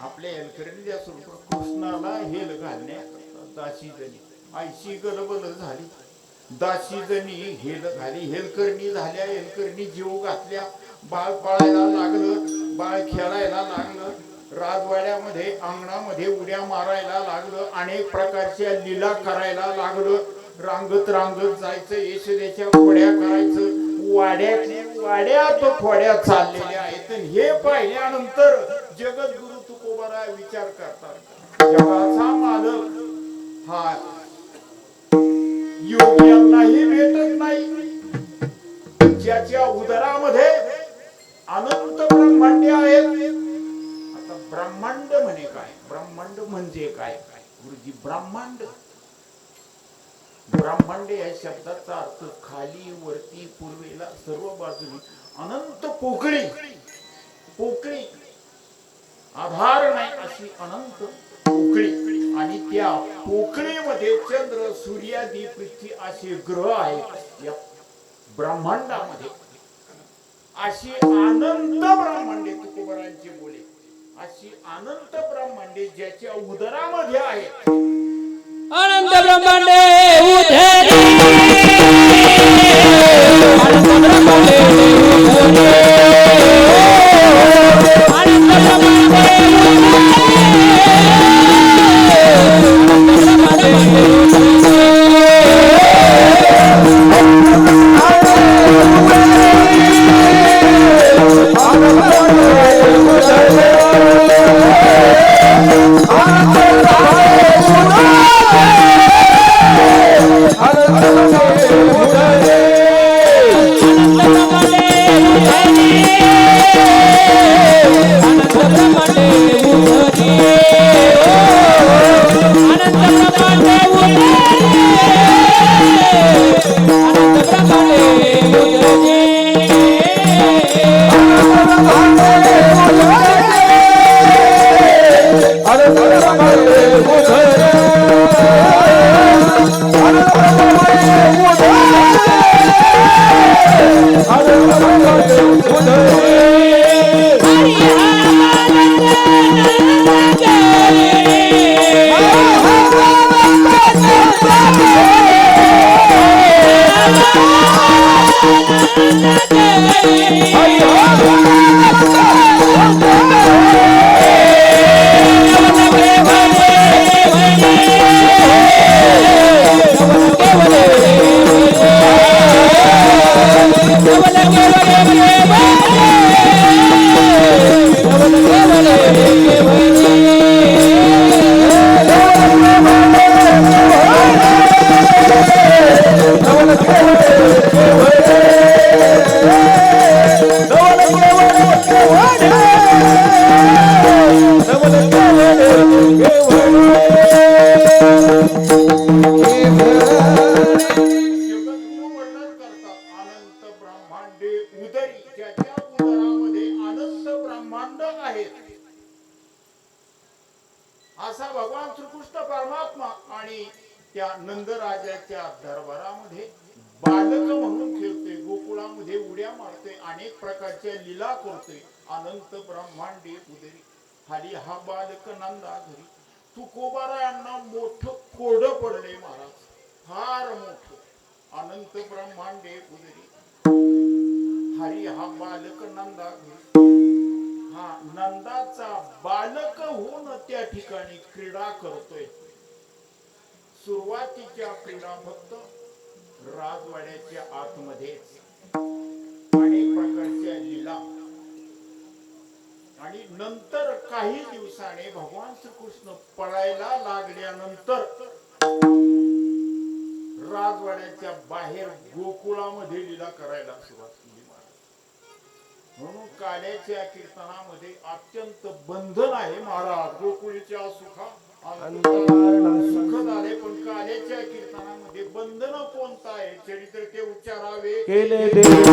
आपल्या एलकरीने कृष्णाला हेल घालण्या दाशी जणी आईशी गलबल झाली. दाशी जणी हेल घाली. हेलकरणी झाल्या हेलकरणी जीव घातल्या. बाळ पळायला लागलं बाळ खेळायला लागलं. राजवाड्यामध्ये अंगणामध्ये उड्या मारायला लागलं. अनेक प्रकारच्या लीला करायला लागलं. रांगत रांगत जायचं यशोदेच्या फोड्या करायचं. वाड्यात वाड्यात फोड्या चाललेल्या आहेत. आणि हे पाहिल्यानंतर जगद्गुरु तुकोबारा विचार करतात जगाचा मालक. हा योग्यांनाही भेटत नाही. ज्याच्या उदरामध्ये अनंत ब्रह्मांडे आहेत. आता ब्रह्मांड म्हणे काय? ब्रह्मांड म्हणजे काय? गुरुजी ब्रह्मांड. ब्रह्मांड या शब्दाचा अर्थ खाली वरती पूर्वेला सर्व बाजूनी अनंत पोकळी. पोकळी. आधार अशी अनंत पोकळी आणि त्या पोकळीमध्ये चंद्र सूर्यादी पृथ्वी असे ग्रह आहेत. या ब्रह्मांडामध्ये. अशी अनंत ब्रह्मांडे तुकोबरांचे बोले. अशी अनंत ब्रह्मांडे ज्याच्या उदरामध्ये आहे अनंत ब्रह्मांडे उधरी उदरी ज्याच्या उदरामध्ये अनंत ब्रह्मांड आहेत असा भगवान श्रीकृष्ण परमात्मा आणि त्या नंदराजाच्या दरबारामध्ये बालक म्हणून खेळतोय गोकुळामध्ये उड्या मारतोय अनेक प्रकारच्या लीला करतोय अनंत ब्रह्मांडे उदरी. खाली हा बालक नंदा घरी. तुकोबारा यांना मोठं कोड पडले महाराज. फार मोठ. अनंत ब्रह्मांडे उदरी. बालक नंदा. हा नंदाचा बालक होऊन त्या ठिकाणी क्रीडा करतोय. सुरुवातीच्या क्रीडा फक्त राजवाड्याच्या आतमध्ये अनेक प्रकारच्या लीला. आणि नंतर काही दिवसाने भगवान श्रीकृष्ण पळायला लागल्यानंतर राजवाड्याच्या बाहेर गोकुळामध्ये लीला करायला सुरुवात केली. म्हणून काल्याच्या कीर्तनामध्ये अत्यंत बंधन आहे महाराज. गोकुळीच्या सुखा सुख झाले पण काल्याच्या कीर्तनामध्ये बंधन कोणतं आहे? चरित्र ते उच्चारावे. केले देव.